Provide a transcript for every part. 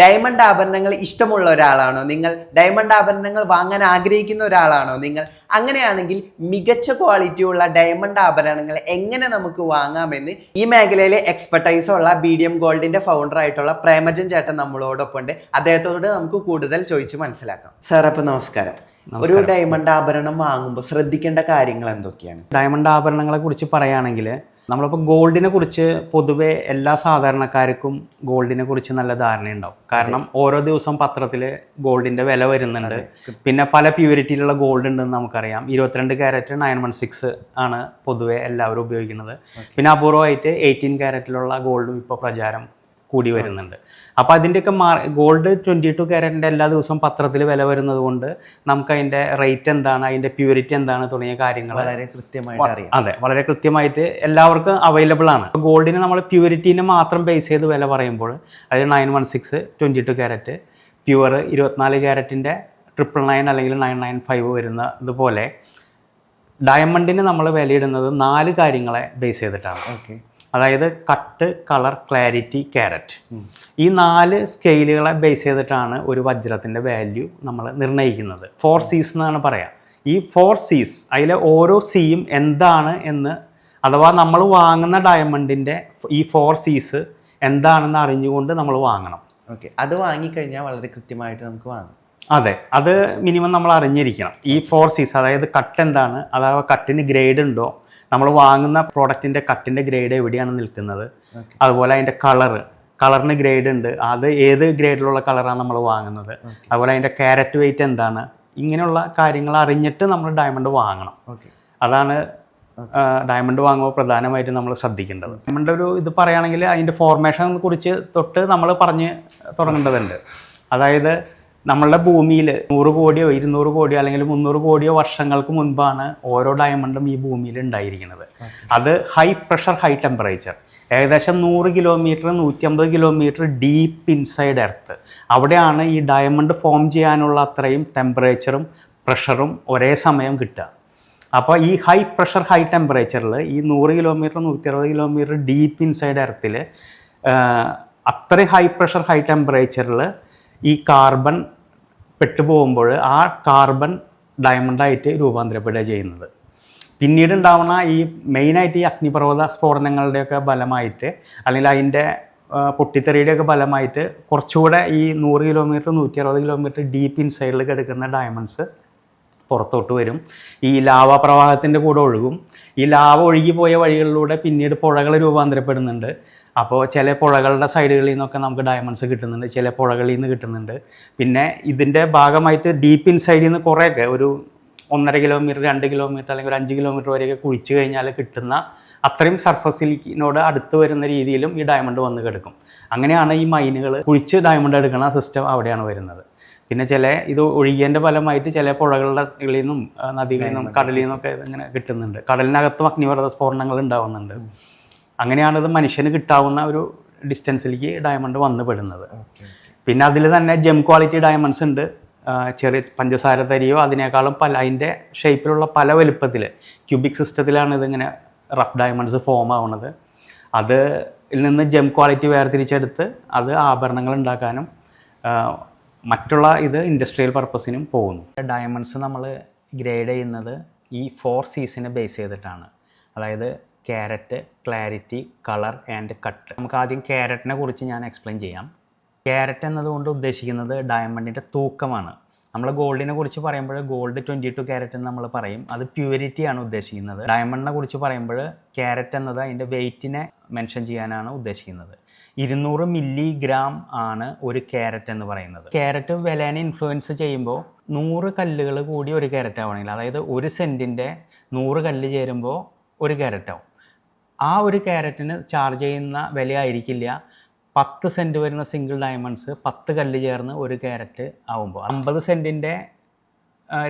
Diamond ആഭരണങ്ങൾ ഇഷ്ടമുള്ള ഒരാളാണോ? നിങ്ങൾ ഡയമണ്ട് ആഭരണങ്ങൾ വാങ്ങാൻ ആഗ്രഹിക്കുന്ന ഒരാളാണോ നിങ്ങൾ? അങ്ങനെയാണെങ്കിൽ മികച്ച ക്വാളിറ്റിയുള്ള ഡയമണ്ട് ആഭരണങ്ങൾ എങ്ങനെ നമുക്ക് വാങ്ങാമെന്ന് ഈ മേഖലയിലെ എക്സ്പെർട്ടൈസ് ഉള്ള ബി ഡി എം ഗോൾഡിന്റെ ഫൗണ്ടർ ആയിട്ടുള്ള പ്രേമജൻ ചേട്ടൻ നമ്മളോടൊപ്പം ഉണ്ട് അദ്ദേഹത്തോട് നമുക്ക് കൂടുതൽ ചോദിച്ച് മനസ്സിലാക്കാം. സാർ അപ്പൊ നമസ്കാരം. ഒരു ഡയമണ്ട് ആഭരണം വാങ്ങുമ്പോൾ ശ്രദ്ധിക്കേണ്ട കാര്യങ്ങൾ എന്തൊക്കെയാണ്? ഡയമണ്ട് ആഭരണങ്ങളെ കുറിച്ച് പറയുകയാണെങ്കിൽ നമ്മളിപ്പോൾ ഗോൾഡിനെ കുറിച്ച് പൊതുവെ എല്ലാ സാധാരണക്കാർക്കും ഗോൾഡിനെ കുറിച്ച് നല്ല ധാരണയുണ്ടാവും. കാരണം ഓരോ ദിവസം പത്രത്തിൽ ഗോൾഡിന്റെ വില വരുന്നുണ്ട്. പിന്നെ പല പ്യൂരിറ്റിയിലുള്ള ഗോൾഡ് ഉണ്ടെന്ന് നമുക്കറിയാം. ഇരുപത്തിരണ്ട് ക്യാരറ്റ് നയൻ വൺ സിക്സ് ആണ് പൊതുവെ എല്ലാവരും ഉപയോഗിക്കുന്നത്. പിന്നെ അപൂർവമായിട്ട് എയ്റ്റീൻ ക്യാരറ്റിലുള്ള ഗോൾഡും ഇപ്പോൾ പ്രചാരം കൂടി വരുന്നുണ്ട്. അപ്പോൾ അതിന്റെയൊക്കെ മാർ ഗോൾഡ് ട്വന്റി ടു ക്യാരറ്റിന്റെ എല്ലാ ദിവസവും പത്രത്തിൽ വില വരുന്നത് കൊണ്ട് നമുക്ക് അതിന്റെ റേറ്റ് എന്താണ് അതിന്റെ പ്യൂരിറ്റി എന്താണ് തുടങ്ങിയ കാര്യങ്ങൾ വളരെ കൃത്യമായിട്ട് അറിയാം. അതെ വളരെ കൃത്യമായിട്ട് എല്ലാവർക്കും അവൈലബിൾ ആണ്. ഗോൾഡിന് നമ്മൾ പ്യൂരിറ്റീനെ മാത്രം ബേസ് ചെയ്ത് വില പറയുമ്പോൾ അതായത് nine one six twenty two carat pure ഇരുപത്തിനാല് ക്യാരറ്റിന്റെ ട്രിപ്പിൾ നയൻ അല്ലെങ്കിൽ നയൻ നയൻ ഫൈവ് വരുന്ന ഇതുപോലെ ഡയമണ്ടിന് നമ്മൾ വിലയിടുന്നത് നാല് കാര്യങ്ങളെ ബേസ് ചെയ്തിട്ടാണ്. ഓക്കെ അതായത് കട്ട് കളർ ക്ലാരിറ്റി ക്യാരറ്റ്. ഈ നാല് സ്കെയിലുകളെ ബേസ് ചെയ്തിട്ടാണ് ഒരു വജ്രത്തിന്റെ വാല്യൂ നമ്മൾ നിർണയിക്കുന്നത്. ഫോർ സീസ് എന്നാണ് പറയാം. ഈ ഫോർ സീസ് അതിലെ ഓരോ സീയും എന്താണ് എന്ന് അഥവാ നമ്മൾ വാങ്ങുന്ന ഡയമണ്ടിന്റെ ഈ ഫോർ സീസ് എന്താണെന്ന് അറിഞ്ഞുകൊണ്ട് നമ്മൾ വാങ്ങണം. ഓക്കെ അത് വാങ്ങിക്കഴിഞ്ഞാൽ വളരെ കൃത്യമായിട്ട് നമുക്ക് വാങ്ങാം. അതെ. അത് മിനിമം നമ്മൾ അറിഞ്ഞിരിക്കണം. ഈ ഫോർ സീസ് അതായത് കട്ട് എന്താണ്? അഥവാ കട്ടിന് ഗ്രേഡ് ഉണ്ടോ? നമ്മൾ വാങ്ങുന്ന പ്രോഡക്റ്റിന്റെ കട്ടിന്റെ ഗ്രേഡ് എവിടെയാണ് നിൽക്കുന്നത്? അതുപോലെ അതിന്റെ കളറ് കളറിന് ഗ്രേഡ് ഉണ്ട്. അത് ഏത് ഗ്രേഡിലുള്ള കളറാണ് നമ്മൾ വാങ്ങുന്നത്? അതുപോലെ അതിന്റെ ക്യാരറ്റ് വെയിറ്റ് എന്താണ്? ഇങ്ങനെയുള്ള കാര്യങ്ങൾ അറിഞ്ഞിട്ട് നമ്മൾ ഡയമണ്ട് വാങ്ങണം. അതാണ് ഡയമണ്ട് വാങ്ങുമ്പോൾ പ്രധാനമായിട്ടും നമ്മൾ ശ്രദ്ധിക്കേണ്ടത്. ഡയമണ്ട് ഒരു ഇത് പറയുകയാണെങ്കിൽ അതിന്റെ ഫോർമേഷൻ കുറിച്ച് തൊട്ട് നമ്മൾ പറഞ്ഞ് തുടങ്ങേണ്ടതുണ്ട്. അതായത് നമ്മളുടെ ഭൂമിയിൽ നൂറ് കോടിയോ ഇരുന്നൂറ് കോടിയോ അല്ലെങ്കിൽ മുന്നൂറ് കോടിയോ വർഷങ്ങൾക്ക് മുൻപാണ് ഓരോ ഡയമണ്ടും ഈ ഭൂമിയിൽ ഉണ്ടായിരിക്കുന്നത്. അത് ഹൈ പ്രഷർ ഹൈ ടെമ്പറേച്ചർ ഏകദേശം നൂറ് കിലോമീറ്റർ നൂറ്റമ്പത് കിലോമീറ്റർ ഡീപ്പ് ഇൻസൈഡ് എർത്ത് അവിടെയാണ് ഈ ഡയമണ്ട് ഫോം ചെയ്യാനുള്ള അത്രയും ടെമ്പറേച്ചറും പ്രഷറും ഒരേ സമയം കിട്ടുക. അപ്പോൾ ഈ ഹൈ പ്രഷർ ഹൈ ടെമ്പറേച്ചറിൽ ഈ നൂറ് കിലോമീറ്റർ നൂറ്റി അറുപത് കിലോമീറ്റർ ഡീപ്പ് ഇൻസൈഡ് എർത്തിൽ അത്രയും ഹൈ പ്രഷർ ഹൈ ടെമ്പറേച്ചറിൽ ഈ കാർബൺ പെട്ടുപോകുമ്പോൾ ആ കാർബൺ ഡയമണ്ടായിട്ട് രൂപാന്തരപ്പെടുക ചെയ്യുന്നത്. പിന്നീട് ഉണ്ടാവുന്ന ഈ മെയിനായിട്ട് ഈ അഗ്നിപർവത സ്ഫോടനങ്ങളുടെയൊക്കെ ഫലമായിട്ട് അല്ലെങ്കിൽ അതിന്റെ പൊട്ടിത്തെറിയുടെയൊക്കെ ഫലമായിട്ട് കുറച്ചുകൂടെ ഈ നൂറ് കിലോമീറ്റർ നൂറ്റി അറുപത് കിലോമീറ്റർ ഡീപ്പ് ഇൻസൈഡിൽ കിടക്കുന്ന ഡയമണ്ട്സ് പുറത്തോട്ട് വരും. ഈ ലാവ പ്രവാഹത്തിന്റെ കൂടെ ഒഴുകും. ഈ ലാവ ഒഴുകി പോയ വഴികളിലൂടെ പിന്നീട് പുഴകൾ രൂപാന്തരപ്പെടുന്നുണ്ട്. അപ്പോൾ ചില പുഴകളുടെ സൈഡുകളിൽ നിന്നൊക്കെ നമുക്ക് ഡയമണ്ട്സ് കിട്ടുന്നുണ്ട് ചില പുഴകളിൽ നിന്ന് കിട്ടുന്നുണ്ട്. പിന്നെ ഇതിന്റെ ഭാഗമായിട്ട് ഡീപ്പ് ഇൻസൈഡിൽ നിന്ന് കുറേയൊക്കെ ഒരു ഒന്നര കിലോമീറ്റർ രണ്ട് കിലോമീറ്റർ അല്ലെങ്കിൽ ഒരു അഞ്ച് കിലോമീറ്റർ വരെയൊക്കെ കുഴിച്ചു കഴിഞ്ഞാൽ കിട്ടുന്ന അത്രയും സർഫസിനോട് അടുത്ത് വരുന്ന രീതിയിലും ഈ ഡയമണ്ട് വന്ന് കിടക്കും. അങ്ങനെയാണ് ഈ മൈനുകൾ കുഴിച്ച് ഡയമണ്ട് എടുക്കുന്ന സിസ്റ്റം അവിടെയാണ് വരുന്നത്. പിന്നെ ചില ഇത് ഒഴുകിയതിന്റെ ഫലമായിട്ട് ചില പുഴകളുടെ നിന്നും നദികളിൽ നിന്നും കടലിൽ നിന്നൊക്കെ ഇങ്ങനെ കിട്ടുന്നുണ്ട്. കടലിനകത്തും അഗ്നിപർവത സ്ഫോടനങ്ങൾ ഉണ്ടാവുന്നുണ്ട്. അങ്ങനെയാണ് ഇത് മനുഷ്യന് കിട്ടാവുന്ന ഒരു ഡിസ്റ്റൻസിലേക്ക് ഡയമണ്ട് വന്നു പെടുന്നത്. പിന്നെ അതിൽ തന്നെ ജെം ക്വാളിറ്റി ഡയമണ്ട്സ് ഉണ്ട്. ചെറിയ പഞ്ചസാര തരിയോ അതിനേക്കാളും പല അതിന്റെ ഷേപ്പിലുള്ള പല വലുപ്പത്തിൽ ക്യൂബിക് സിസ്റ്റത്തിലാണ് ഇതിങ്ങനെ റഫ് ഡയമണ്ട്സ് ഫോം ആവുന്നത്. അത് ഇതിൽ നിന്ന് ജെം ക്വാളിറ്റി വേർതിരിച്ചെടുത്ത് അത് ആഭരണങ്ങൾ ഉണ്ടാക്കാനും മറ്റുള്ള ഇത് ഇൻഡസ്ട്രിയൽ പർപ്പസിനും പോകുന്നു. ഡയമണ്ട്സ് നമ്മൾ ഗ്രേഡ് ചെയ്യുന്നത് ഈ ഫോർ സീസിനെ ബേസ് ചെയ്തിട്ടാണ്. അതായത് carat clarity colour and cut. നമുക്ക് ആദ്യം ക്യാരറ്റിനെ കുറിച്ച് ഞാൻ എക്സ്പ്ലെയിൻ ചെയ്യാം. ക്യാരറ്റ് എന്നതുകൊണ്ട് ഉദ്ദേശിക്കുന്നത് ഡയമണ്ടിന്റെ തൂക്കമാണ്. നമ്മൾ ഗോൾഡിനെ കുറിച്ച് പറയുമ്പോൾ ഗോൾഡ് ട്വന്റി ടു ക്യാരറ്റ് എന്ന് നമ്മൾ പറയും. അത് പ്യൂരിറ്റി ആണ് ഉദ്ദേശിക്കുന്നത്. ഡയമണ്ടിനെ കുറിച്ച് പറയുമ്പോൾ ക്യാരറ്റ് എന്നത് അതിന്റെ വെയ്റ്റിനെ മെൻഷൻ ചെയ്യാനാണ് ഉദ്ദേശിക്കുന്നത്. ഇരുന്നൂറ് മില്ലിഗ്രാം ആണ് ഒരു ക്യാരറ്റ് എന്ന് പറയുന്നത്. ക്യാരറ്റ് വിലേനെ ഇൻഫ്ലുവൻസ് ചെയ്യുമ്പോൾ നൂറ് കല്ലുകൾ കൂടി ഒരു ക്യാരറ്റ് ആവണമെങ്കിൽ അതായത് ഒരു സെന്റിന്റെ നൂറ് കല്ല് ചേരുമ്പോൾ ഒരു ക്യാരറ്റ് ആവും. ആ ഒരു ക്യാരറ്റിന് ചാർജ് ചെയ്യുന്ന വിലയായിരിക്കില്ല. പത്ത് സെന്റ് വരുന്ന സിംഗിൾ ഡയമണ്ട്സ് പത്ത് കല്ല് ചേർന്ന് ഒരു ക്യാരറ്റ് ആവുമ്പോൾ. അമ്പത് സെന്റിന്റെ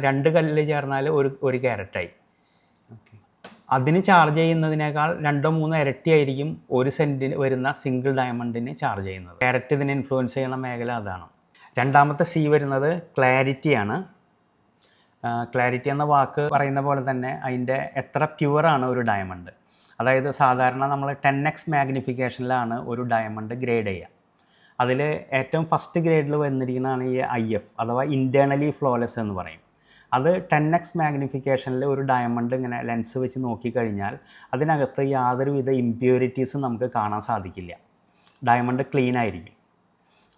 രണ്ട് കല്ല് ചേർന്നാൽ ഒരു ഒരു ക്യാരറ്റായി. അതിന് ചാർജ് ചെയ്യുന്നതിനേക്കാൾ രണ്ടോ മൂന്നോ ഇരട്ടി ആയിരിക്കും ഒരു സെന്റിന് വരുന്ന സിംഗിൾ ഡയമണ്ടിന് ചാർജ് ചെയ്യുന്നത്. ക്യാരറ്റ് ഇതിനെ ഇൻഫ്ലുവൻസ് ചെയ്യുന്ന മേഖല അതാണ്. രണ്ടാമത്തെ സി വരുന്നത് ക്ലാരിറ്റിയാണ് ക്ലാരിറ്റി എന്ന വാക്ക് പറയുന്ന പോലെ തന്നെ അതിന്റെ എത്ര പ്യുവറാണ് ഒരു ഡയമണ്ട് അതായത് സാധാരണ നമ്മൾ ടെൻ എക്സ് മാഗ്നിഫിക്കേഷനിലാണ് ഒരു ഡയമണ്ട് ഗ്രേഡ് ചെയ്യുക. അതിൽ ഏറ്റവും ഫസ്റ്റ് ഗ്രേഡിൽ വന്നിരിക്കുന്നതാണ് ഈ ഐ എഫ് അഥവാ ഇന്റേർണലി ഫ്ലോലെസ് എന്ന് പറയും. അത് ടെൻ എക്സ് മാഗ്നിഫിക്കേഷനിൽ ഒരു ഡയമണ്ട് ഇങ്ങനെ ലെൻസ് വെച്ച് നോക്കിക്കഴിഞ്ഞാൽ അതിനകത്ത് യാതൊരുവിധ ഇമ്പ്യൂരിറ്റീസും നമുക്ക് കാണാൻ സാധിക്കില്ല. ഡയമണ്ട് ക്ലീൻ ആയിരിക്കും.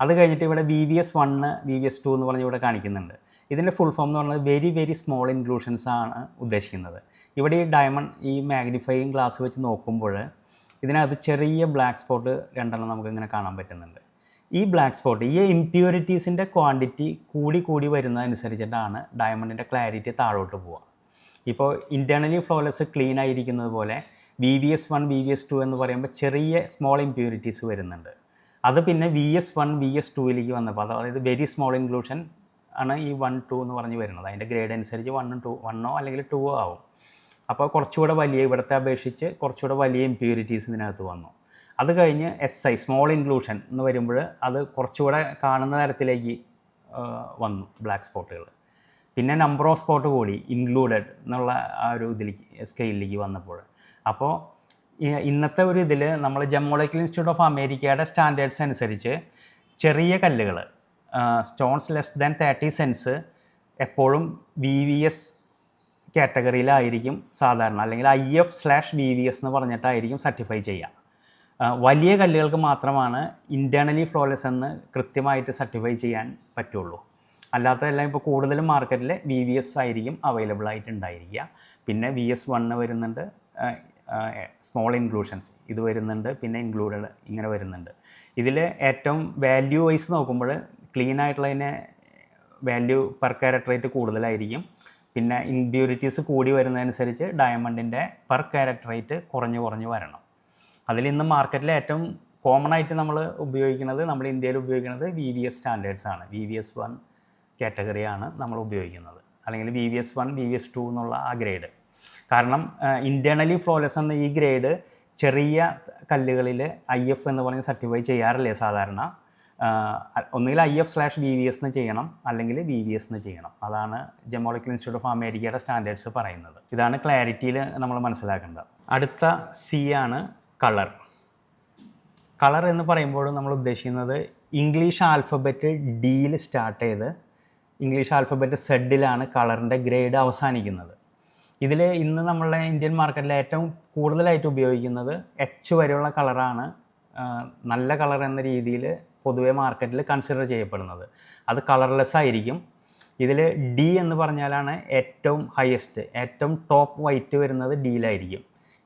അത് കഴിഞ്ഞിട്ട് ഇവിടെ V V S one V V S two എന്ന് പറഞ്ഞ് ഇവിടെ കാണിക്കുന്നുണ്ട്. ഇതിന്റെ ഫുൾ ഫോം എന്ന് പറഞ്ഞാൽ വെരി വെരി സ്മോൾ ഇൻക്ലൂഷൻസ് ആണ് ഉദ്ദേശിക്കുന്നത്. ഇവിടെ ഈ ഡയമണ്ട് ഈ മാഗ്നിഫൈയിങ് ഗ്ലാസ് വെച്ച് നോക്കുമ്പോൾ ഇതിനകത്ത് ചെറിയ ബ്ലാക്ക് സ്പോട്ട് രണ്ടെണ്ണം നമുക്ക് ഇങ്ങനെ കാണാൻ പറ്റുന്നുണ്ട്. ഈ ബ്ലാക്ക് സ്പോട്ട് ഈ ഇംപ്യൂരിറ്റീസിന്റെ ക്വാണ്ടിറ്റി കൂടി കൂടി വരുന്നതനുസരിച്ചിട്ടാണ് ഡയമണ്ടിന്റെ ക്ലാരിറ്റി താഴോട്ട് പോവുക. ഇപ്പോൾ ഇന്റേർണലി ഫ്ലോലെസ് ക്ലീൻ ആയിരിക്കുന്നത് പോലെ V V S one V V S two എന്ന് പറയുമ്പോൾ ചെറിയ സ്മോൾ ഇമ്പ്യൂരിറ്റീസ് വരുന്നുണ്ട്. അത് പിന്നെ V S one V S ടുവിലേക്ക് വന്നപ്പോൾ അതായത് വെരി സ്മോൾ ഇൻക്ലൂഷൻ ആണ് ഈ വൺ ടു എന്ന് പറഞ്ഞ് വരുന്നത്. അതിന്റെ ഗ്രേഡ് അനുസരിച്ച് വണ്ണും ടു വണ്ണോ അല്ലെങ്കിൽ ടുവോ ആവും. അപ്പോൾ കുറച്ചുകൂടെ വലിയ ഇവിടുത്തെ അപേക്ഷിച്ച് കുറച്ചുകൂടെ വലിയ ഇമ്പ്യൂരിറ്റീസ് ഇതിനകത്ത് വന്നു. അത് കഴിഞ്ഞ് എസ് ഐ സ്മോൾ ഇൻക്ലൂഷൻ എന്ന് വരുമ്പോൾ അത് കുറച്ചുകൂടെ കാണുന്ന തരത്തിലേക്ക് വന്നു ബ്ലാക്ക് സ്പോട്ടുകൾ പിന്നെ നമ്പർ ഓഫ് സ്പോട്ട് കൂടി ഇൻക്ലൂഡഡ് എന്നുള്ള ആ ഒരു ഇതിലേക്ക് സ്കെയിലിലേക്ക് വന്നപ്പോൾ. അപ്പോൾ ഇന്നത്തെ ഒരു ഇതിൽ നമ്മൾ ജമ്മോളജിക്കൽ ഇൻസ്റ്റിറ്റ്യൂട്ട് ഓഫ് അമേരിക്കയുടെ സ്റ്റാൻഡേർഡ്സ് അനുസരിച്ച് ചെറിയ കല്ലുകൾ stones less than thirty cents എപ്പോഴും വി വി എസ് കാറ്റഗറിയിലായിരിക്കും സാധാരണ അല്ലെങ്കിൽ I F slash V V S എന്ന് പറഞ്ഞിട്ടായിരിക്കും സർട്ടിഫൈ ചെയ്യുക. വലിയ കല്ലുകൾക്ക് മാത്രമാണ് ഇന്റേർണലി ഫ്ലോലെസ് എന്ന് കൃത്യമായിട്ട് സർട്ടിഫൈ ചെയ്യാൻ പറ്റുള്ളൂ. അല്ലാത്തതെല്ലാം ഇപ്പോൾ കൂടുതലും മാർക്കറ്റിൽ വി വി എസ് ആയിരിക്കും അവൈലബിൾ ആയിട്ട് ഉണ്ടായിരിക്കുക പിന്നെ വി എസ് വണ്ണ് വരുന്നുണ്ട് സ്മോൾ ഇൻക്ലൂഷൻസ് ഇത് വരുന്നുണ്ട് പിന്നെ ഇൻക്ലൂഡഡ് ഇങ്ങനെ വരുന്നുണ്ട്. ഇതിൽ ഏറ്റവും വാല്യൂ വൈസ് നോക്കുമ്പോൾ ക്ലീൻ ആയിട്ടുള്ളതിന് വാല്യൂ പെർ ക്യാരറ്റ് റേറ്റ് കൂടുതലായിരിക്കും. പിന്നെ ഇമ്പ്യൂരിറ്റീസ് കൂടി വരുന്നതനുസരിച്ച് ഡയമണ്ടിന്റെ പെർ ക്യാരറ്റ് റേറ്റ് കുറഞ്ഞു കുറഞ്ഞു വരണം. അതിൽ ഇന്ന് മാർക്കറ്റിൽ ഏറ്റവും കോമൺ ആയിട്ട് നമ്മൾ ഉപയോഗിക്കുന്നത് നമ്മൾ ഇന്ത്യയിൽ ഉപയോഗിക്കുന്നത് വി വി എസ് സ്റ്റാൻഡേർഡ്സ് ആണ്. വി വി എസ് വൺ കാറ്റഗറിയാണ് നമ്മൾ ഉപയോഗിക്കുന്നത്. അല്ലെങ്കിൽ V V S one V V S two എന്നുള്ള ആ ഗ്രേഡ് കാരണം ഇന്റേർണലി ഫ്ലോലെസ് എന്ന ഈ ഗ്രേഡ് ചെറിയ കല്ലുകളിൽ ഐ എഫ് എന്ന് പറഞ്ഞ് സർട്ടിഫൈ ചെയ്യാറില്ലേ സാധാരണ? ഒന്നുകിൽ I F slash B V S എന്ന് ചെയ്യണം അല്ലെങ്കിൽ ബി വി എസ് എന്ന് ചെയ്യണം. അതാണ് ജമോളിക്കൽ ഇൻസ്റ്റിറ്റ്യൂട്ട് ഓഫ് അമേരിക്കയുടെ സ്റ്റാൻഡേർഡ്സ് പറയുന്നത്. ഇതാണ് ക്ലാരിറ്റിയിൽ നമ്മൾ മനസ്സിലാക്കേണ്ടത്. അടുത്ത സി ആണ് കളർ കളർ എന്ന് പറയുമ്പോൾ നമ്മൾ ഉദ്ദേശിക്കുന്നത് ഇംഗ്ലീഷ് ആൽഫബറ്റ് ഡിയിൽ സ്റ്റാർട്ട് ചെയ്ത് ഇംഗ്ലീഷ് ആൽഫബറ്റ് സെഡിലാണ് കളറിന്റെ ഗ്രേഡ് അവസാനിക്കുന്നത്. ഇതിൽ ഇന്ന് നമ്മളുടെ ഇന്ത്യൻ മാർക്കറ്റിൽ ഏറ്റവും കൂടുതലായിട്ട് ഉപയോഗിക്കുന്നത് എച്ച് വരെയുള്ള കളറാണ് നല്ല കളർ എന്ന രീതിയിൽ പൊതുവെ മാർക്കറ്റിൽ കൺസിഡർ ചെയ്യപ്പെടുന്നത്. അത് കളർലെസ് ആയിരിക്കും. ഇതിൽ ഡി എന്ന് പറഞ്ഞാലാണ് ഏറ്റവും ഹയസ്റ്റ് ഏറ്റവും ടോപ്പ് വൈറ്റ് വരുന്നത് ഡിയിലായിരിക്കും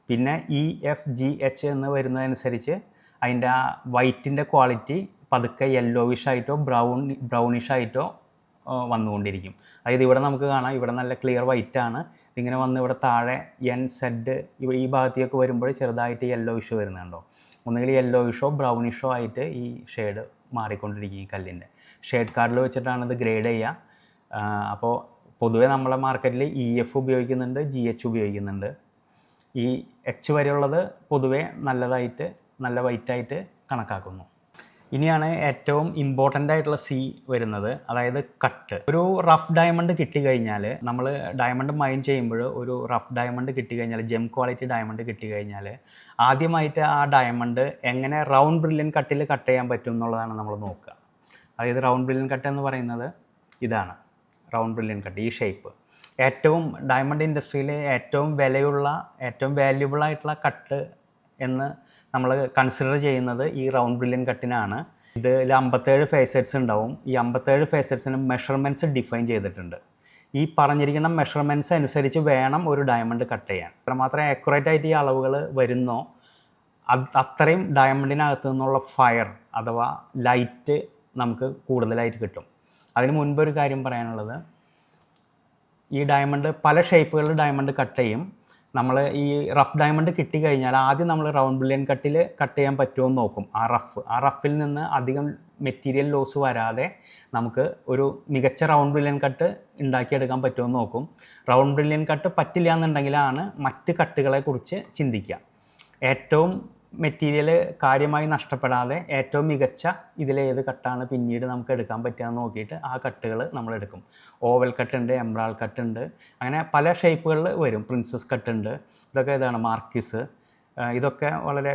പിന്നെ ഇ എഫ് ജി എച്ച് എന്ന് വരുന്നതനുസരിച്ച് അതിന്റെ ആ വൈറ്റിന്റെ ക്വാളിറ്റി പതുക്കെ യെല്ലോവിഷ് ആയിട്ടോ ബ്രൗൺ ബ്രൗണിഷ് ആയിട്ടോ വന്നുകൊണ്ടിരിക്കും. അതായത് ഇവിടെ നമുക്ക് കാണാം ഇവിടെ നല്ല ക്ലിയർ വൈറ്റ് ആണ്. ഇതിങ്ങനെ വന്ന് ഇവിടെ താഴെ എൻ സെഡ് ഈ ഭാഗത്തേക്ക് വരുമ്പോൾ ചെറുതായിട്ട് യെല്ലോവിഷ് വരുന്നുണ്ടോ? ഒന്നുകിൽ യെല്ലോയിഷോ ബ്രൗണിഷോ ആയിട്ട് ഈ ഷെയ്ഡ് മാറിക്കൊണ്ടിരിക്കും ഈ കല്ലിന്റെ. ഷെയ്ഡ് കാർഡിൽ വെച്ചിട്ടാണ് ഇത് ഗ്രേഡ് ചെയ്യുക. അപ്പോൾ പൊതുവേ നമ്മളെ മാർക്കറ്റിൽ ഇ എഫ് ഉപയോഗിക്കുന്നുണ്ട് ജി എച്ച് ഉപയോഗിക്കുന്നുണ്ട്. ഈ എച്ച് വരെയുള്ളത് പൊതുവേ നല്ലതായിട്ട് നല്ല വൈറ്റായിട്ട് കണക്കാക്കുന്നു. ഇനിയാണ് ഏറ്റവും ഇമ്പോർട്ടന്റ് ആയിട്ടുള്ള സി വരുന്നത് അതായത് കട്ട് ഒരു റഫ് ഡയമണ്ട് കിട്ടിക്കഴിഞ്ഞാൽ നമ്മൾ ഡയമണ്ട് മൈൻ ചെയ്യുമ്പോൾ ഒരു റഫ് ഡയമണ്ട് കിട്ടിക്കഴിഞ്ഞാൽ ജെം ക്വാളിറ്റി ഡയമണ്ട് കിട്ടിക്കഴിഞ്ഞാൽ ആദ്യമായിട്ട് ആ ഡയമണ്ട് എങ്ങനെ റൗണ്ട് ബ്രില്യൻ കട്ടിൽ കട്ട് ചെയ്യാൻ പറ്റും എന്നുള്ളതാണ് നമ്മൾ നോക്കുക. അതായത് റൗണ്ട് ബ്രില്യൻ കട്ട് എന്ന് പറയുന്നത് ഇതാണ് റൗണ്ട് ബ്രില്യൻ കട്ട് ഈ ഷേപ്പ് ഏറ്റവും ഡയമണ്ട് ഇൻഡസ്ട്രിയിലെ ഏറ്റവും വിലയുള്ള ഏറ്റവും വാല്യുബിൾ ആയിട്ടുള്ള കട്ട് എന്ന് നമ്മൾ കൺസിഡർ ചെയ്യുന്നത് ഈ റൗണ്ട് ബ്രില്യൻ കട്ടിനാണ് ഇതിൽ അമ്പത്തേഴ് ഫേസറ്റ്സ് ഉണ്ടാവും. ഈ അമ്പത്തേഴ് ഫേസറ്റ്സിന് മെഷർമെന്റ്സ് ഡിഫൈൻ ചെയ്തിട്ടുണ്ട്. ഈ പറഞ്ഞിരിക്കുന്ന മെഷർമെന്റ്സ് അനുസരിച്ച് വേണം ഒരു ഡയമണ്ട് കട്ട് ചെയ്യാൻ. അത്രമാത്രം ആക്യുറേറ്റ് ആയിട്ട് ഈ അളവുകൾ വരുന്നോ അത്രയും ഡയമണ്ടിനകത്തു നിന്നുള്ള ഫയർ അഥവാ ലൈറ്റ് നമുക്ക് കൂടുതലായിട്ട് കിട്ടും. അതിന് മുൻപ് ഒരു കാര്യം പറയാനുള്ളത് ഈ ഡയമണ്ട് പല ഷേപ്പുകളിൽ ഡയമണ്ട് കട്ട് ചെയ്യും. നമ്മൾ ഈ റഫ് ഡയമണ്ട് കിട്ടി കഴിഞ്ഞാൽ ആദ്യം നമ്മൾ റൗണ്ട് ബില്യൺ കട്ടിൽ കട്ട് ചെയ്യാൻ പറ്റുമോ എന്ന് നോക്കും. ആ റഫ് ആ റഫിൽ നിന്ന് അധികം മെറ്റീരിയൽ ലോസ് വരാതെ നമുക്ക് ഒരു മികച്ച റൗണ്ട് ബില്യൺ കട്ട് ഉണ്ടാക്കിയെടുക്കാൻ പറ്റുമോ എന്ന് നോക്കും. റൗണ്ട് ബില്യൺ കട്ട് പറ്റില്ല എന്നുണ്ടെങ്കിലാണ് മറ്റ് കട്ടുകളെ കുറിച്ച് ചിന്തിക്കുക. ഏറ്റവും മെറ്റീരിയൽ കാര്യമായി നഷ്ടപ്പെടാതെ ഏറ്റവും മികച്ച ഇതിലേത് കട്ടാണ് പിന്നീട് നമുക്ക് എടുക്കാൻ പറ്റുക എന്ന് നോക്കിയിട്ട് ആ കട്ടുകൾ നമ്മൾ എടുക്കും. ഓവൽ കട്ടുണ്ട് എംബ്രാൾ കട്ടുണ്ട് അങ്ങനെ പല ഷേപ്പുകളിൽ വരും. പ്രിൻസസ് കട്ടുണ്ട് ഇതൊക്കെ ഇതാണ് മാർക്കിസ് ഇതൊക്കെ വളരെ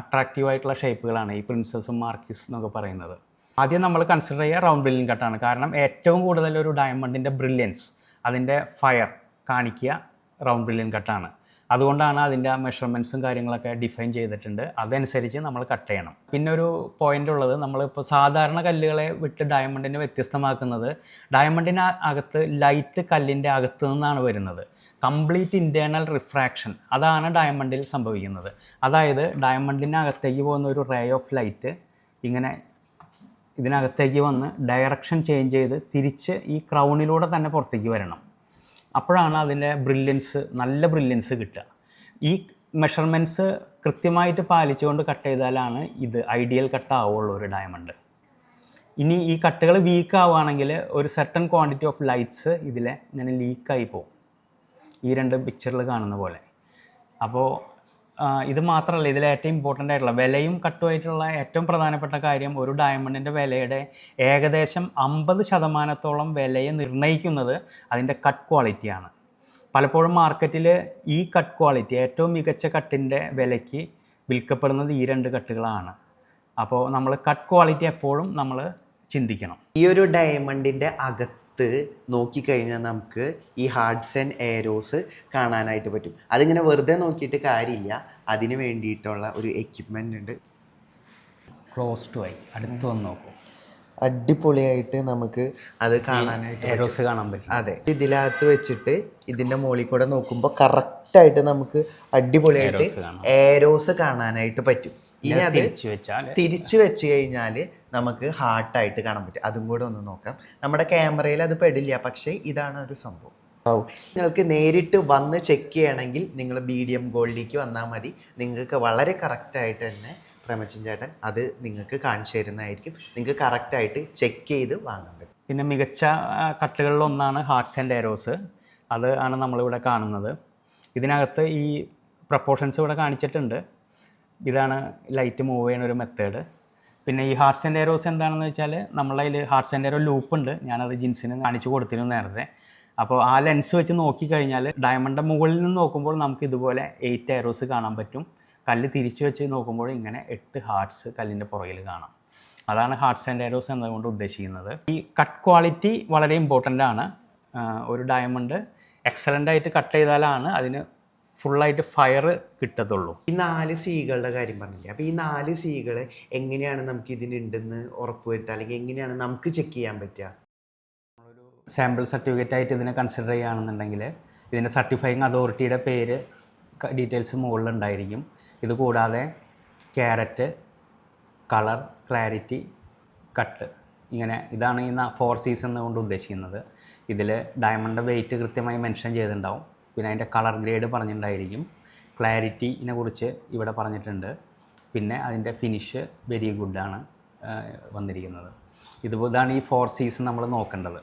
അട്രാക്റ്റീവായിട്ടുള്ള ഷേപ്പുകളാണ് ഈ പ്രിൻസസും മാർക്കിസ് എന്നൊക്കെ പറയുന്നത്. ആദ്യം നമ്മൾ കൺസിഡർ ചെയ്യുക റൗണ്ട് ബ്രില്യൻ കട്ടാണ് കാരണം ഏറ്റവും കൂടുതൽ ഒരു ഡയമണ്ടിന്റെ ബ്രില്യൻസ് അതിന്റെ ഫയർ കാണിക്കുക റൗണ്ട് ബ്രില്യൻ കട്ടാണ് അതുകൊണ്ടാണ് അതിന്റെ മെഷർമെന്റ്സും കാര്യങ്ങളൊക്കെ ഡിഫൈൻ ചെയ്തിട്ടുണ്ട്. അതനുസരിച്ച് നമ്മൾ കട്ട് ചെയ്യണം. പിന്നെ ഒരു പോയിന്റ് ഉള്ളത് നമ്മളിപ്പോൾ സാധാരണ കല്ലുകളെ വിട്ട് ഡയമണ്ടിനെ വ്യത്യസ്തമാക്കുന്നത് ഡയമണ്ടിന് അകത്ത് ലൈറ്റ് കല്ലിന്റെ അകത്ത് നിന്നാണ് വരുന്നത്. കംപ്ലീറ്റ് ഇന്റേർണൽ റിഫ്രാക്ഷൻ അതാണ് ഡയമണ്ടിൽ സംഭവിക്കുന്നത്. അതായത് ഡയമണ്ടിനകത്തേക്ക് പോകുന്ന ഒരു റേ ഓഫ് ലൈറ്റ് ഇങ്ങനെ ഇതിനകത്തേക്ക് വന്ന് ഡയറക്ഷൻ ചേഞ്ച് ചെയ്ത് തിരിച്ച് ഈ ക്രൗണിലൂടെ തന്നെ പുറത്തേക്ക് വരണം. അപ്പോഴാണ് അതിന്റെ ബ്രില്യൻസ് നല്ല ബ്രില്യൻസ് കിട്ടുക. ഈ മെഷർമെന്റ്സ് കൃത്യമായിട്ട് പാലിച്ചുകൊണ്ട് കട്ട് ചെയ്താലാണ് ഇത് ഐഡിയൽ കട്ട് ആവുള്ളൂ ഒരു ഡയമണ്ട് ഇനി ഈ കട്ടുകൾ വീക്ക് ആവുകയാണെങ്കിൽ ഒരു സെർട്ടൺ ക്വാണ്ടിറ്റി ഓഫ് ലൈറ്റ്സ് ഇതിൽ ഇങ്ങനെ ലീക്കായി പോകും. ഈ രണ്ട് പിക്ചറിൽ കാണുന്ന പോലെ. അപ്പോൾ ഇത് മാത്രമല്ല ഇതിൽ ഏറ്റവും ഇമ്പോർട്ടന്റ് ആയിട്ടുള്ള വിലയും കട്ടുമായിട്ടുള്ള ഏറ്റവും പ്രധാനപ്പെട്ട കാര്യം ഒരു ഡയമണ്ടിന്റെ വിലയുടെ ഏകദേശം അമ്പത് ശതമാനത്തോളം വിലയെ നിർണയിക്കുന്നത് അതിന്റെ കട്ട് ക്വാളിറ്റിയാണ് പലപ്പോഴും മാർക്കറ്റിൽ ഈ കട്ട് ക്വാളിറ്റി ഏറ്റവും മികച്ച കട്ടിന്റെ വിലയ്ക്ക് വിൽക്കപ്പെടുന്നത് ഈ രണ്ട് കട്ടുകളാണ് അപ്പോൾ നമ്മൾ കട്ട് ക്വാളിറ്റി എപ്പോഴും നമ്മൾ ചിന്തിക്കണം. ഈ ഒരു ഡയമണ്ടിന്റെ അകത്ത് നോക്കിക്കഴിഞ്ഞാൽ നമുക്ക് ഈ ഹാർഡ്സ് ആൻഡ് എയറോസ് കാണാനായിട്ട് പറ്റും. അതിങ്ങനെ വെറുതെ നോക്കിയിട്ട് കാര്യമില്ല. അതിന് വേണ്ടിയിട്ടുള്ള ഒരു എക്യുപ്മെന്റ് ഉണ്ട്. ക്ലോസ് ടു ആയി അടുത്ത് വന്ന് നോക്കും. അടിപൊളിയായിട്ട് നമുക്ക് അത് കാണാനായിട്ട്. എയറോസ് കാണാൻ പറ്റും. അതെ. ഇതിനകത്ത് വെച്ചിട്ട് ഇതിന്റെ മുകളിൽ കൂടെ നോക്കുമ്പോൾ കറക്റ്റായിട്ട് നമുക്ക് അടിപൊളിയായിട്ട് എയറോസ് കാണാനായിട്ട് പറ്റും. ഇനി അത് തിരിച്ചു വെച്ചാൽ തിരിച്ചു വെച്ച് കഴിഞ്ഞാൽ നമുക്ക് ഹാർട്ടായിട്ട് കാണാൻ പറ്റും. അതും കൂടെ ഒന്ന് നോക്കാം. നമ്മുടെ ക്യാമറയിൽ അത് പെടില്ല പക്ഷേ ഇതാണ് ഒരു സംഭവം. നിങ്ങൾക്ക് നേരിട്ട് വന്ന് ചെക്ക് ചെയ്യണമെങ്കിൽ നിങ്ങൾ ബി ഡി എം ഗോൾഡിലേക്ക് വന്നാൽ മതി. നിങ്ങൾക്ക് വളരെ കറക്റ്റായിട്ട് തന്നെ പ്രമച്ചൻ ചേട്ടൻ അത് നിങ്ങൾക്ക് കാണിച്ചു തരുന്നതായിരിക്കും. നിങ്ങൾക്ക് കറക്റ്റായിട്ട് ചെക്ക് ചെയ്ത് വാങ്ങാൻ പറ്റും. പിന്നെ മികച്ച കട്ടുകളിലൊന്നാണ് ഹാർട്ട്സ് ആൻഡ് ഏരോസ് അത് ആണ് നമ്മളിവിടെ കാണുന്നത്. ഇതിനകത്ത് ഈ പ്രപ്പോർഷൻസ് ഇവിടെ കാണിച്ചിട്ടുണ്ട്. ഇതാണ് ലൈറ്റ് മൂവ് ചെയ്യുന്ന ഒരു മെത്തേഡ് പിന്നെ ഈ ഹാർട്ട് ആൻഡ് എയറോസ് എന്താണെന്ന് വെച്ചാൽ നമ്മളെ അതിൽ ഹാർട്സ് ആൻഡ് എയറോ ലൂപ്പ് ഉണ്ട്. ഞാനത് ജിൻസിന് കാണിച്ചു കൊടുത്തിരുന്നു നേരത്തെ. അപ്പോൾ ആ ലെൻസ് വെച്ച് നോക്കിക്കഴിഞ്ഞാൽ ഡയമണ്ടിന്റെ മുകളിൽ നിന്ന് നോക്കുമ്പോൾ നമുക്ക് ഇതുപോലെ എയ്റ്റ് എയറോസ് കാണാൻ പറ്റും. കല്ല് തിരിച്ചു വെച്ച് നോക്കുമ്പോൾ ഇങ്ങനെ എട്ട് ഹാർട്ട്സ് കല്ലിന്റെ പുറകിൽ കാണാം. അതാണ് ഹാർട്സ് ആൻഡ് എയറോസ് എന്നതുകൊണ്ട് ഉദ്ദേശിക്കുന്നത്. ഈ കട്ട് ക്വാളിറ്റി വളരെ ഇമ്പോർട്ടന്റ് ആണ്. ഒരു ഡയമണ്ട് എക്സലന്റ് ആയിട്ട് കട്ട് ചെയ്താലാണ് അതിന് ഫുള്ളായിട്ട് ഫയർ കിട്ടത്തുള്ളൂ. ഈ നാല് സീകളുടെ കാര്യം പറഞ്ഞില്ലേ? അപ്പോൾ ഈ നാല് സീകൾ എങ്ങനെയാണ് നമുക്ക് ഇതിനുണ്ടെന്ന് ഉറപ്പുവരുത്തുക അല്ലെങ്കിൽ എങ്ങനെയാണ് നമുക്ക് ചെക്ക് ചെയ്യാൻ പറ്റുക? നമ്മളൊരു സാമ്പിൾ സർട്ടിഫിക്കറ്റ് ആയിട്ട് ഇതിനെ കൺസിഡർ ചെയ്യുകയാണെന്നുണ്ടെങ്കിൽ ഇതിന്റെ സർട്ടിഫൈങ് അതോറിറ്റിയുടെ പേര് ഡീറ്റെയിൽസ് മുകളിലുണ്ടായിരിക്കും. ഇത് കൂടാതെ ക്യാരറ്റ് കളർ ക്ലാരിറ്റി കട്ട് ഇങ്ങനെ ഇതാണ് ഈ ഫോർ സീസൺ കൊണ്ട് ഉദ്ദേശിക്കുന്നത്. ഇതിൽ ഡയമണ്ട് വെയിറ്റ് കൃത്യമായി മെൻഷൻ ചെയ്തിട്ടുണ്ടാവും. പിന്നെ അതിന്റെ കളർ ഗ്രേഡ് പറഞ്ഞിട്ടുണ്ടായിരിക്കും. ക്ലാരിറ്റിനെ കുറിച്ച് ഇവിടെ പറഞ്ഞിട്ടുണ്ട്. പിന്നെ അതിന്റെ ഫിനിഷ് വെരി ഗുഡാണ് വന്നിരിക്കുന്നത്. ഇതുപോലാണ് ഈ ഫോർ സീസൺ നമ്മൾ നോക്കേണ്ടത്.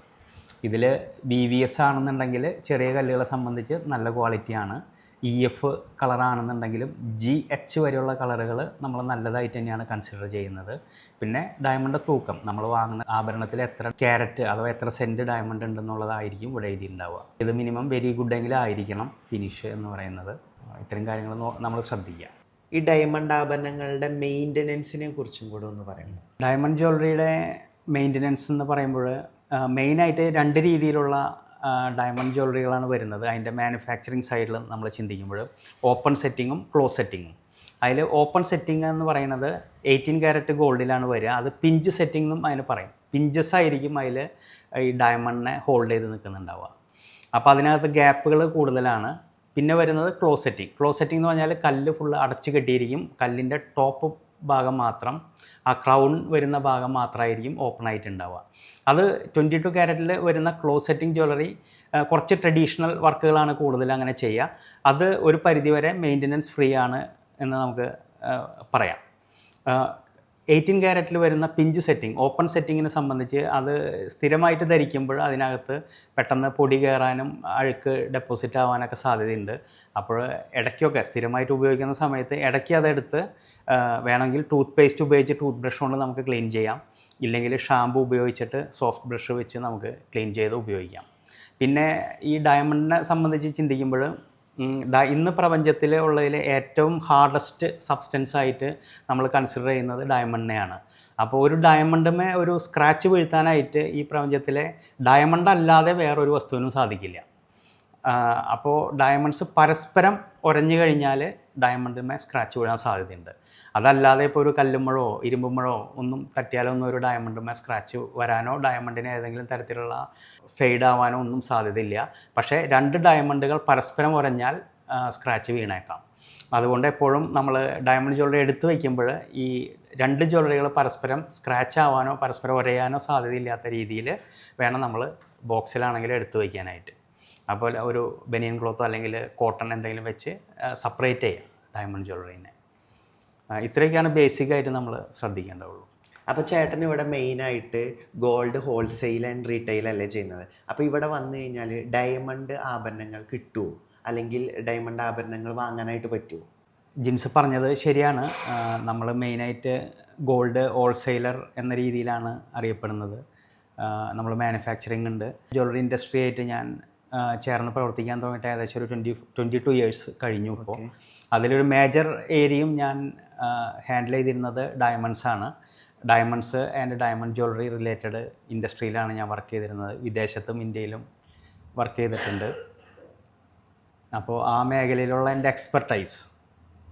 ഇതിൽ ബി വി എസ് ആണെന്നുണ്ടെങ്കിൽ ചെറിയ കല്ലുകളെ സംബന്ധിച്ച് നല്ല ക്വാളിറ്റിയാണ് ഇ എഫ് കളറാണെന്നുണ്ടെങ്കിലും ജി എച്ച് വരെയുള്ള കളറുകൾ നമ്മൾ നല്ലതായിട്ട് തന്നെയാണ് കൺസിഡർ ചെയ്യുന്നത്. പിന്നെ ഡയമണ്ട് തൂക്കം. നമ്മൾ വാങ്ങുന്ന ആഭരണത്തിൽ എത്ര ക്യാരറ്റ് അഥവാ എത്ര സെന്റ് ഡയമണ്ട് ഉണ്ടെന്നുള്ളതായിരിക്കും ഇവിടെ എഴുതിയിട്ടുണ്ടാവുക. ഇത് മിനിമം വെരി ഗുഡ് എങ്കിലും ആയിരിക്കണം ഫിനിഷ് എന്ന് പറയുന്നത്. ഇത്തരം കാര്യങ്ങൾ നമ്മൾ ശ്രദ്ധിക്കുക. ഈ ഡയമണ്ട് ആഭരണങ്ങളുടെ മെയിന്റനൻസിനെ കുറിച്ചും കൂടെ ഒന്ന് പറയുന്നു ഡയമണ്ട് ജ്വല്ലറിയുടെ മെയിന്റനൻസ് എന്ന് പറയുമ്പോൾ മെയിനായിട്ട് രണ്ട് രീതിയിലുള്ള ഡയമണ്ട് ജ്വല്ലറികളാണ് വരുന്നത്. അതിന്റെ മാനുഫാക്ചറിങ് സൈഡിൽ നമ്മൾ ചിന്തിക്കുമ്പോൾ ഓപ്പൺ സെറ്റിങ്ങും ക്ലോസ് സെറ്റിങ്ങും അതിൽ ഓപ്പൺ സെറ്റിംഗ് എന്ന് പറയുന്നത് എയ്റ്റീൻ ക്യാരറ്റ് ഗോൾഡിലാണ് വരിക. അത് പിഞ്ച് സെറ്റിംഗ് എന്നും അതിന് പറയും. പിഞ്ചസ് ആയിരിക്കും അതിൽ ഈ ഡയമണ്ടിനെ ഹോൾഡ് ചെയ്ത് നിൽക്കുന്നുണ്ടാവുക. അപ്പോൾ അതിനകത്ത് ഗ്യാപ്പുകൾ കൂടുതലാണ്. പിന്നെ വരുന്നത് ക്ലോസ് സെറ്റിംഗ് ക്ലോസ് സെറ്റിംഗ് എന്ന് പറഞ്ഞാൽ കല്ല് ഫുള്ള് അടച്ചു കെട്ടിയിരിക്കും. കല്ലിന്റെ ടോപ്പ് ഭാഗം മാത്രം ആ ക്രൗൺ വരുന്ന ഭാഗം മാത്രമായിരിക്കും ഓപ്പൺ ആയിട്ട് ഉണ്ടാവുക അത് ട്വന്റി ടു ക്യാരറ്റിൽ വരുന്ന ക്ലോസ് സെറ്റിംഗ് ജ്വല്ലറി കുറച്ച് ട്രഡീഷണൽ വർക്കുകളാണ് കൂടുതൽ അങ്ങനെ ചെയ്യുക. അത് ഒരു പരിധിവരെ മെയിന്റനൻസ് ഫ്രീ ആണ് എന്ന് നമുക്ക് പറയാം. എയ്റ്റീൻ ക്യാരറ്റിൽ വരുന്ന പിഞ്ച് സെറ്റിംഗ് ഓപ്പൺ സെറ്റിങ്ങിനെ സംബന്ധിച്ച് അത് സ്ഥിരമായിട്ട് ധരിക്കുമ്പോൾ അതിനകത്ത് പെട്ടെന്ന് പൊടി കയറാനും അഴുക്ക് ഡെപ്പോസിറ്റ് ആവാനൊക്കെ സാധ്യതയുണ്ട്. അപ്പോൾ ഇടയ്ക്കൊക്കെ സ്ഥിരമായിട്ട് ഉപയോഗിക്കുന്ന സമയത്ത് ഇടയ്ക്ക് അതെടുത്ത് വേണമെങ്കിൽ ടൂത്ത് പേസ്റ്റ് ഉപയോഗിച്ച് ടൂത്ത് ബ്രഷ് കൊണ്ട് നമുക്ക് ക്ലീൻ ചെയ്യാം. ഇല്ലെങ്കിൽ ഷാമ്പു ഉപയോഗിച്ചിട്ട് സോഫ്റ്റ് ബ്രഷ് വെച്ച് നമുക്ക് ക്ലീൻ ചെയ്ത് ഉപയോഗിക്കാം. പിന്നെ ഈ ഡയമണ്ടിനെ സംബന്ധിച്ച് ചിന്തിക്കുമ്പോൾ ഇന്ന് പ്രപഞ്ചത്തിൽ ഉള്ളതിൽ ഏറ്റവും ഹാർഡസ്റ്റ് സബ്സ്റ്റൻസ് ആയിട്ട് നമ്മൾ കൺസിഡർ ചെയ്യുന്നത് ഡയമണ്ടിനെയാണ് അപ്പോൾ ഒരു ഡയമണ്ടുമേ ഒരു സ്ക്രാച്ച് വീഴ്ത്താനായിട്ട് ഈ പ്രപഞ്ചത്തിലെ ഡയമണ്ട് അല്ലാതെ വേറൊരു വസ്തുവിനും സാധിക്കില്ല. അപ്പോൾ ഡയമണ്ട്സ് പരസ്പരം ഉരഞ്ഞു കഴിഞ്ഞാൽ ഡയമണ്ടിന്മേ സ്ക്രാച്ച് വീഴാൻ സാധ്യതയുണ്ട്. അതല്ലാതെ ഇപ്പോൾ ഒരു കല്ലുമ്പഴോ ഇരുമ്പുമ്പഴോ ഒന്നും തട്ടിയാലൊന്നും ഒരു ഡയമണ്ടിന്മേ സ്ക്രാച്ച് വരാനോ ഡയമണ്ടിന് ഏതെങ്കിലും തരത്തിലുള്ള ഫെയ്ഡ് ആവാനോ ഒന്നും സാധ്യതയില്ല. പക്ഷേ രണ്ട് ഡയമണ്ടുകൾ പരസ്പരം ഉരഞ്ഞാൽ സ്ക്രാച്ച് വീണേക്കാം. അതുകൊണ്ട് എപ്പോഴും നമ്മൾ ഡയമണ്ട് ജ്വല്ലറി എടുത്തു വയ്ക്കുമ്പോൾ ഈ രണ്ട് ജ്വല്ലറികൾ പരസ്പരം സ്ക്രാച്ച് ആവാനോ പരസ്പരം ഉരയാനോ സാധ്യതയില്ലാത്ത രീതിയിൽ വേണം നമ്മൾ ബോക്സിലാണെങ്കിലും എടുത്തു വയ്ക്കാനായിട്ട് അപ്പോൾ ഒരു ബനിയൻ ക്ലോത്ത് അല്ലെങ്കിൽ കോട്ടൺ എന്തെങ്കിലും വെച്ച് സെപ്പറേറ്റ് ചെയ്യാം ഡയമണ്ട് ജ്വല്ലറീനെ ഇത്രയൊക്കെയാണ് ബേസിക് ആയിട്ട് നമ്മൾ ശ്രദ്ധിക്കേണ്ടതുള്ളൂ. അപ്പോൾ ചേട്ടൻ ഇവിടെ മെയിനായിട്ട് ഗോൾഡ് ഹോൾസെയിൽ ആൻഡ് റീറ്റെയിൽ അല്ലേ ചെയ്യുന്നത്? അപ്പോൾ ഇവിടെ വന്നു കഴിഞ്ഞാൽ ഡയമണ്ട് ആഭരണങ്ങൾ കിട്ടുമോ അല്ലെങ്കിൽ ഡയമണ്ട് ആഭരണങ്ങൾ വാങ്ങാനായിട്ട് പറ്റുമോ ജിൻസ് പറഞ്ഞത് ശരിയാണ്. നമ്മൾ മെയിനായിട്ട് ഗോൾഡ് ഹോൾസെയിലർ എന്ന രീതിയിലാണ് അറിയപ്പെടുന്നത്. നമ്മൾ മാനുഫാക്ചറിങ് ഉണ്ട്. ജ്വല്ലറി ഇൻഡസ്ട്രി ആയിട്ട് ഞാൻ ചേർന്ന് പ്രവർത്തിക്കാൻ തുടങ്ങിയിട്ട് ഏകദേശം ഒരു ട്വന്റി ട്വന്റി ടു ഇയേഴ്സ് കഴിഞ്ഞു ഇപ്പോൾ അതിലൊരു മേജർ ഏരിയയും ഞാൻ ഹാൻഡിൽ ചെയ്തിരുന്നത് ഡയമണ്ട്സ് ആണ്. Diamonds and diamond jewellery related ഇൻഡസ്ട്രിയിലാണ് ഞാൻ വർക്ക് ചെയ്തിരുന്നത്. വിദേശത്തും ഇന്ത്യയിലും വർക്ക് ചെയ്തിട്ടുണ്ട്. അപ്പോൾ ആ മേഖലയിലുള്ള എന്റെ എക്സ്പെർട്ടൈസ്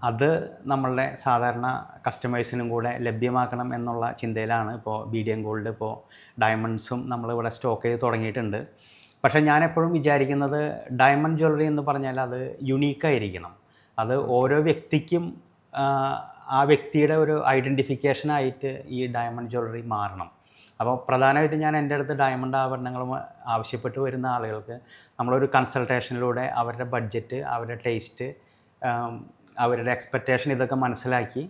അത് നമ്മളുടെ സാധാരണ കസ്റ്റമേഴ്സിനും കൂടെ ലഭ്യമാക്കണം എന്നുള്ള ചിന്തയിലാണ് ഇപ്പോൾ ബി ഡി എം ഗോൾഡ് ഇപ്പോൾ ഡയമണ്ട്സും നമ്മളിവിടെ സ്റ്റോക്ക് ചെയ്ത് തുടങ്ങിയിട്ടുണ്ട്. പക്ഷേ ഞാൻ എപ്പോഴും വിചാരിക്കുന്നത് ഡയമണ്ട് ജ്വല്ലറി എന്ന് പറഞ്ഞാൽ അത് യുണീക്കായിരിക്കണം അത് ഓരോ വ്യക്തിക്കും ആ, വ്യക്തിയുടെ ഒരു ഐഡന്റിഫിക്കേഷനായിട്ട് ഈ ഡയമണ്ട് ജ്വല്ലറി മാറണം. അപ്പോൾ പ്രധാനമായിട്ട് ഞാൻ എന്റെ അടുത്ത് ഡയമണ്ട് ആഭരണങ്ങൾ ആവശ്യപ്പെട്ട് വരുന്ന ആളുകൾക്ക് നമ്മളൊരു കൺസൾട്ടേഷനിലൂടെ അവരുടെ ബഡ്ജറ്റ് അവരുടെ ടേസ്റ്റ് അവരുടെ എക്സ്പെക്റ്റേഷൻ ഇതൊക്കെ മനസ്സിലാക്കി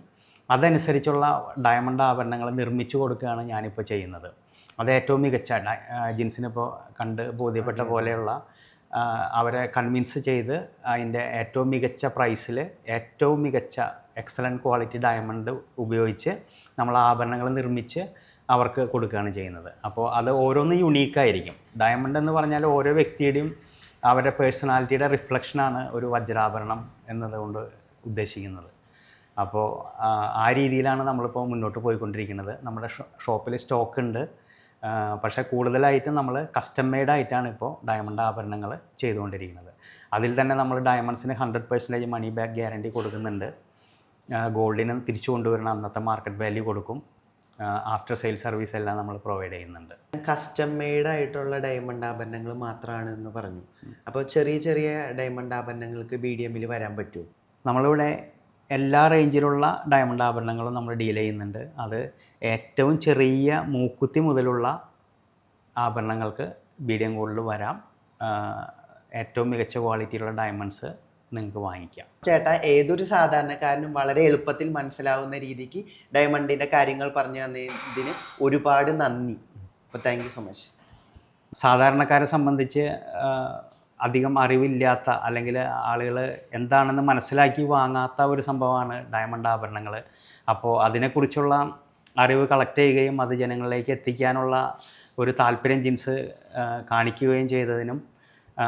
അതനുസരിച്ചുള്ള ഡയമണ്ട് ആഭരണങ്ങൾ നിർമ്മിച്ചു കൊടുക്കുകയാണ് ഞാനിപ്പോൾ ചെയ്യുന്നത്. അത് ഏറ്റവും മികച്ച ഡ- ആ, ജിൻസിനിപ്പോൾ കണ്ട് ബോധ്യപ്പെട്ട പോലെയുള്ള അവരെ കൺവിൻസ് ചെയ്ത് അതിന്റെ ഏറ്റവും മികച്ച പ്രൈസിൽ ഏറ്റവും മികച്ച എക്സലന്റ് ക്വാളിറ്റി ഡയമണ്ട് ഉപയോഗിച്ച് നമ്മൾ ആഭരണങ്ങൾ നിർമ്മിച്ച് അവർക്ക് കൊടുക്കുകയാണ് ചെയ്യുന്നത്. അപ്പോൾ അത് ഓരോന്ന് യുണീക്കായിരിക്കും ഡയമണ്ട് എന്ന് പറഞ്ഞാൽ ഓരോ വ്യക്തിയുടെയും അവരുടെ പേഴ്സണാലിറ്റിയുടെ റിഫ്ലക്ഷനാണ് ഒരു വജ്രാഭരണം എന്നതുകൊണ്ട് ഉദ്ദേശിക്കുന്നത്. അപ്പോൾ ആ, രീതിയിലാണ് നമ്മളിപ്പോൾ മുന്നോട്ട് പോയിക്കൊണ്ടിരിക്കുന്നത്. നമ്മുടെ ഷോപ്പിൽ സ്റ്റോക്ക് ഉണ്ട്. പക്ഷേ കൂടുതലായിട്ട് നമ്മൾ കസ്റ്റം മെയ്ഡ് ആയിട്ടാണ് ഇപ്പോൾ ഡയമണ്ട് ആഭരണങ്ങൾ ചെയ്തുകൊണ്ടിരിക്കുന്നത്. അതിൽ തന്നെ നമ്മൾ ഡയമണ്ട്സിന് hundred percentage money back guarantee കൊടുക്കുന്നുണ്ട്. ഗോൾഡിന് തിരിച്ചു കൊണ്ടുവരുന്ന അന്നത്തെ മാർക്കറ്റ് വാല്യൂ കൊടുക്കും. ആഫ്റ്റർ സെയിൽ സർവീസ് എല്ലാം നമ്മൾ പ്രൊവൈഡ് ചെയ്യുന്നുണ്ട്. കസ്റ്റം മെയ്ഡ് ആയിട്ടുള്ള ഡയമണ്ട് ആഭരണങ്ങൾ മാത്രമാണ് എന്ന് പറഞ്ഞു അപ്പോൾ ചെറിയ ചെറിയ ഡയമണ്ട് ആഭരണങ്ങൾക്ക് ബി ഡി എമ്മിൽ വരാൻ പറ്റുമോ നമ്മളിവിടെ എല്ലാ റേഞ്ചിലുള്ള ഡയമണ്ട് ആഭരണങ്ങളും നമ്മൾ ഡീൽ ചെയ്യുന്നുണ്ട്. അത് ഏറ്റവും ചെറിയ മൂക്കുത്തി മുതലുള്ള ആഭരണങ്ങൾക്ക് ബീഡിയം ഗോൾഡ് ഗോൾഡിൽ വരാം ഏറ്റവും മികച്ച ക്വാളിറ്റിയിലുള്ള ഡയമണ്ട്സ് നിങ്ങൾക്ക് വാങ്ങിക്കാം. ചേട്ടാ ഏതൊരു സാധാരണക്കാരനും വളരെ എളുപ്പത്തിൽ മനസ്സിലാവുന്ന രീതിക്ക് ഡയമണ്ടിന്റെ കാര്യങ്ങൾ പറഞ്ഞു തന്നതിന് ഒരുപാട് നന്ദി. അപ്പോൾ താങ്ക് യു സോ മച്ച് സാധാരണക്കാരെ സംബന്ധിച്ച് അധികം അറിവില്ലാത്ത അല്ലെങ്കിൽ ആളുകൾ എന്താണെന്ന് മനസ്സിലാക്കി വാങ്ങാത്ത ഒരു സംഭവമാണ് ഡയമണ്ട് ആഭരണങ്ങൾ അപ്പോൾ അതിനെക്കുറിച്ചുള്ള അറിവ് കളക്ട് ചെയ്യുകയും അത് ജനങ്ങളിലേക്ക് എത്തിക്കാനുള്ള ഒരു താല്പര്യം ജിൻസ് കാണിക്കുകയും ചെയ്തതിനും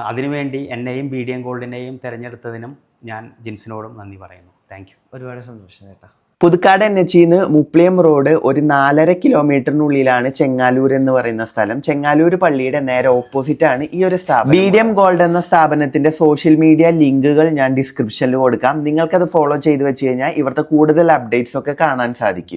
അതിനുവേണ്ടി എന്നെയും ബി ഡി എം ഗോൾഡിനെയും തിരഞ്ഞെടുത്തതിനും ഞാൻ ജിൻസിനോടും നന്ദി പറയുന്നു. താങ്ക് ഒരുപാട് സന്തോഷം ചേട്ടാ. പുതുക്കാട് എൻ എച്ച് നിന്ന് മുപ്ലിയം റോഡ് ഒരു നാലര കിലോമീറ്ററിനുള്ളിലാണ് ചെങ്ങാലൂർ എന്ന് പറയുന്ന സ്ഥലം. ചെങ്ങാലൂർ പള്ളിയുടെ നേരെ ഓപ്പോസിറ്റ് ആണ് ഈ ഒരു സ്ഥാപനം. ബി ഡി എം ഗോൾഡ് എന്ന സ്ഥാപനത്തിന്റെ സോഷ്യൽ മീഡിയ ലിങ്കുകൾ ഞാൻ ഡിസ്ക്രിപ്ഷനിൽ കൊടുക്കാം. നിങ്ങൾക്കത് ഫോളോ ചെയ്ത് വെച്ച് കഴിഞ്ഞാൽ ഇവിടുത്തെ കൂടുതൽ അപ്ഡേറ്റ്സ് ഒക്കെ കാണാൻ സാധിക്കും.